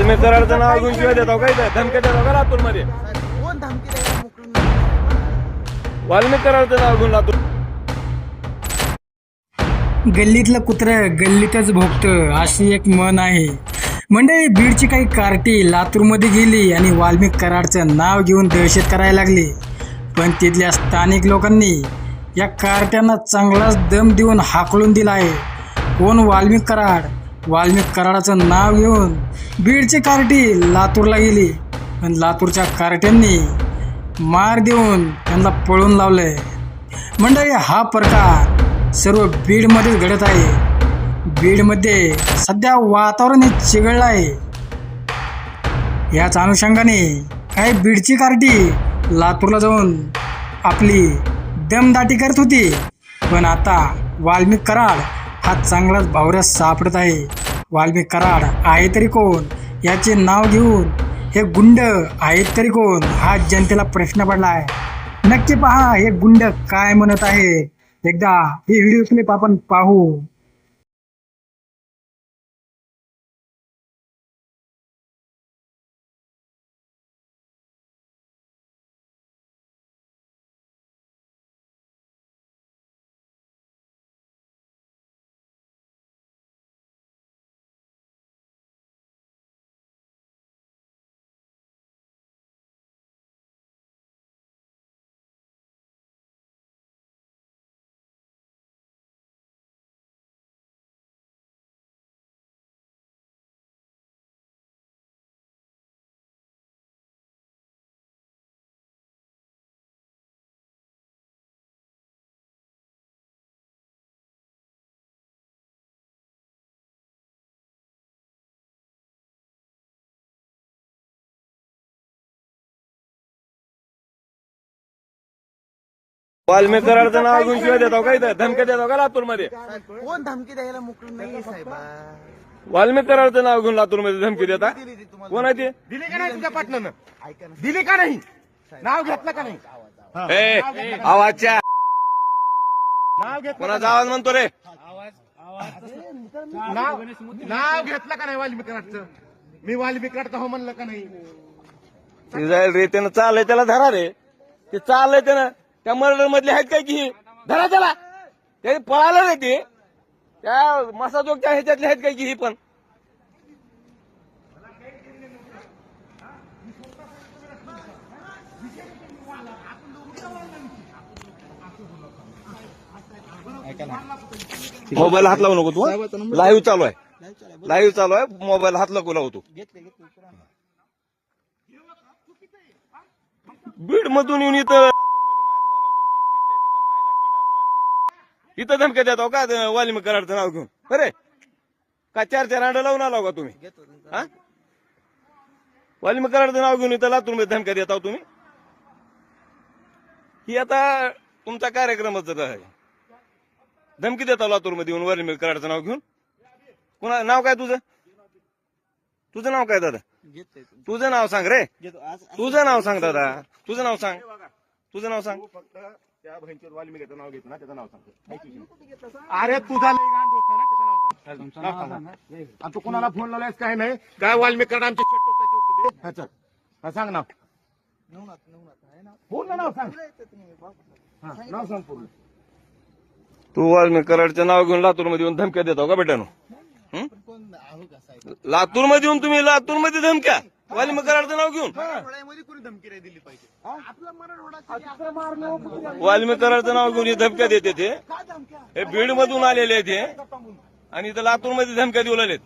वाल्मिक कराडचं नाव घेऊन शिवाय देतो काय इथं? धमक्या देतो का लातूरमध्ये कोण धमकी द्यायला मोकळून नाही. वाल्मिक कराडचं नाव घेऊन लातूर. गल्लीतलं कुत्रं गल्लीतच भोगतं अशी एक मन आहे. मंडळी बीडची काही कार्टी लातूरमध्ये गेली आणि वाल्मिक कराडचं नाव घेऊन दहशत करायला लागली. पण तिथल्या स्थानिक लोकांनी या कार्ट्यांना चांगलाच दम देऊन हाकलून दिला आहे. कोण वाल्मिक कराड? वाल्मिक कराडाचं नाव घेऊन बीडची कार्टी लातूरला गेली. पण लातूरच्या कार्ट्यांनी मार देऊन त्यांना पळून लावलंय मंडळी हा प्रकार सर्व बीडमध्येच घडत आहे. बीडमध्ये सध्या वातावरण चिघळलं आहे. याच अनुषंगाने काही बीडची कार्टी लातूरला जाऊन आपली दमदाटी करत होती. पण आता वाल्मिक कराड हा चांगलाच भावऱ्यास सापडत आहे. वाल्मिक कराड आहे तरी कोण? याचे नाव घेऊन हे गुंड आहेत तरी कोण? हा जनतेला प्रश्न पडला आहे नक्की पहा हे गुंड काय म्हणत आहे. एकदा हे व्हिडिओ क्लिप आपण पाहू. वाल्मिक कराडचं नाव घेऊन शिवाय देतो का इथं? धमक्या देतो का लातूरमध्ये कोण धमकी द्यायला मोकळून नाही साहेबा? वाल्मिक कराडचं नाव घेऊन लातूरमध्ये धमकी देता? दिली ती तुम्हाला. कोण आहे ते? दिली का नाही तुझ्या पाटलानं? ऐका ना. दिली का नाही? नाव घेतलं का नाही? ए, आवाजच्या. नाव घेतलं कोणाचा आवाज म्हणतो रे? नाव नाव घेतलं का नाही वाल्मिकराटचं मी वाल्मिकराटचं हो म्हणलं का नाही? जाईल रे त्यानं चाललंय त्याला धरा रे. ते चाललंय त्यानं. त्या मर्डर मधले आहेत काय की? धरा त्याला. ते पळालं नाही ते. त्या मसाजोगच्या ह्याच्यातले आहेत काय की ही पण. मोबाईल हात लावू नको तू लाईव्ह चालू आहे. लाईव्ह चालू आहे. मोबाईल हात लागू लावतो बीड मधून येऊन इथं इथं धमक्या देतो का? वाल्मिक कराडचं नाव घेऊन. अरे का चार चार अंड लावून आला का तुम्ही? हा? वाल्मिक कराडचं नाव घेऊन इथं लातूरमध्ये धमक्या देता तुम्ही? ही आता तुमचा कार्यक्रमच आहे? धमकी देता लातूरमध्ये येऊन वाल्मिक कराडचं नाव घेऊन. कुणा नाव काय तुझं? तुझं नाव काय दादा? तुझं नाव सांग रे. तुझं नाव सांग दादा. तुझं नाव सांग. तुझं नाव सांग. फक्त त्या बहिणीवर वाल्मिकाचं नाव घेतो ना त्याचं नाव सांगतो. अरे तुझा लय घाण दोस्त आहे ना त्याचं नाव सांग. नाव सांग. आणि तू कोणाला फोन लावलायस काय नाही. काय वाल्मिकराड आमचे शेट. हा, सांग नाव. पूर्ण नाव सांग. हा, नाव सांग पूर्ण. तू वाल्मिक कराडचं नाव घेऊन लातूरमध्ये येऊन धमक्या देतो का बेटानो पण कोण आहो का साहेब? लातूरमध्ये येऊन तुम्ही लातूरमध्ये धमक्या? वाल्मिक कराडचं नाव घेऊन. मराठवाड्यामध्ये कोणी धमकी नाही दिली पाहिजे. आपला मराठवाडा वाल्मिक कराडचं नाव घेऊन हे धमक्या देते ते. हे बीड मधून आलेले आहेत हे. आणि इथं लातूरमध्ये धमक्या देऊ लागलेत.